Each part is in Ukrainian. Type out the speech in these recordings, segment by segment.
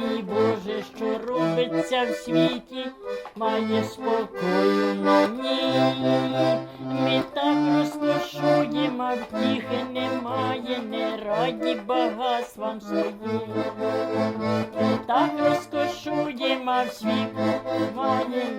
мій Боже, що робиться в світі, має спокою мені. Ми так розкошуєм, а втіхи немає, не раді багатствам своїм. Так розкошуєм, а в світ має.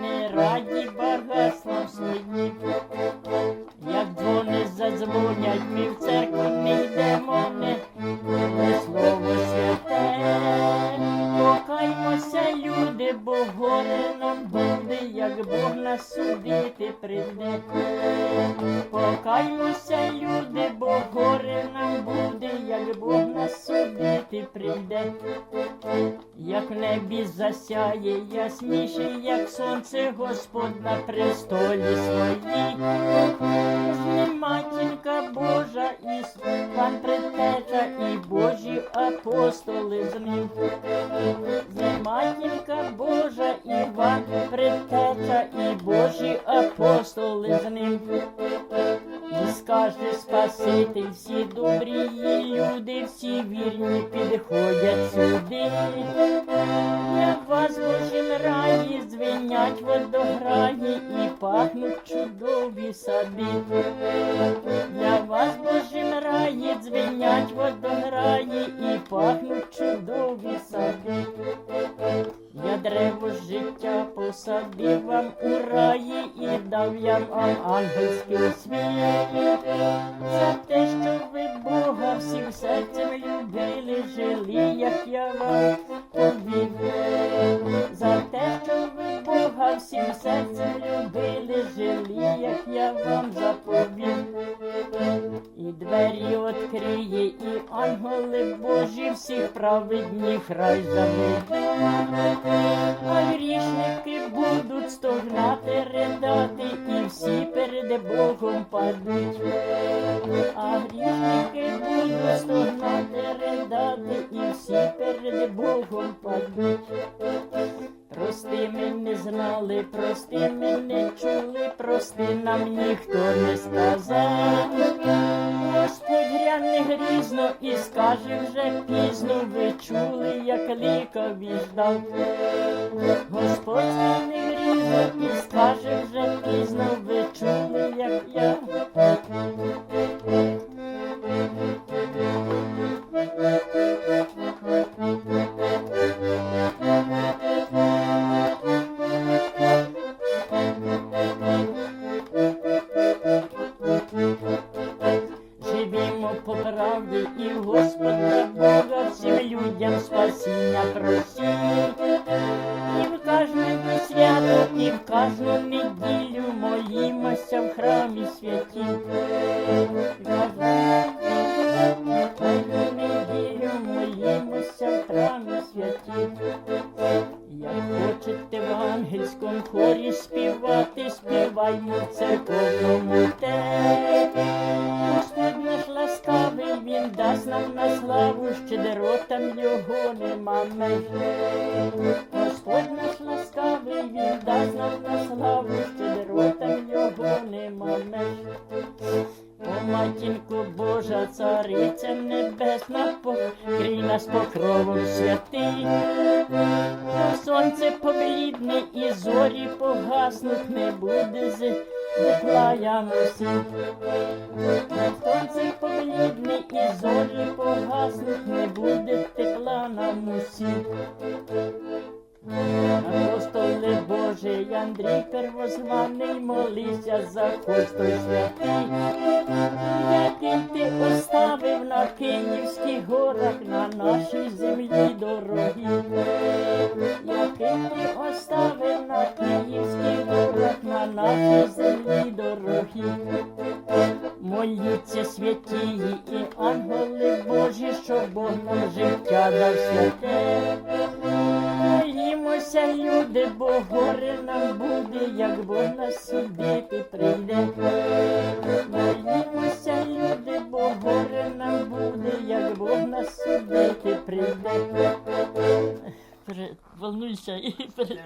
Покаймося, люди, бо горе нам буде, як Бог нас судити прийде. Як небі засяє ясніше, як сонце Господь на престолі своїй. З матінка Божа і пан предтеча, і Божі апостоли з ним. З матінка Божа, Іван предтеча, і Божі апостоли з ним. І скаже Спаситель, всі добрі люди, всі вірні підходять сюди. Для вас Божім раї дзвенять водограї і пахнуть чудові сади. Для вас в Божім раї дзвенять водограї і пахнуть чудові сади. Древо життя посадив вам у раї і дав я вам ангельський світ. За те, що ви Бога всім серцем любили, жили, як я вам повів. Відкриє, і ангели Божі всіх праведніх рай заведуть. А грішники будуть стогнати, ридати, і всі перед Богом падуть. А грішники будуть стогнати, ридати, і всі перед Богом падуть. Прости ми не знали, прости ми не чули, прости нам ніхто не сказав. Господь не грізно і скаже вже пізно, ви чули, як ліка ждав. Господь не грізно і скаже по правді і в Господа Бога всім людям спасіння просіть. І в кожне свято, і в кожну неділю молімося в храмі святі. Кожну неділю молімося в храмі святі. На славу, щедротам його нема меж. Господь наш ласкавий, він дасть нам на славу, щедротам його нема меж. О, матінко Божа, цариця небесна, покрий нас покровом святий. Сонце поблідне і зорі погаснуть, не буде з тепла ямусі. На сонце поблідне і зорі погаснуть, не буде тепла на мусі. Апостоли Божий, Андрій первозваний, молися за хостой святий, який ти оставив на Київських горах, на нашій землі дорогі, який ти оставив на Київських горах, на нашій землі дорогі. Моліться святії і ангели Божі, що Бог нам життя дав святе. Молімося, люди, бо горе нам буде, як Бог нас судити прийде. Молімося, люди, бо горе нам буде, як Бог нас судити прийде. Волнуйся і перед...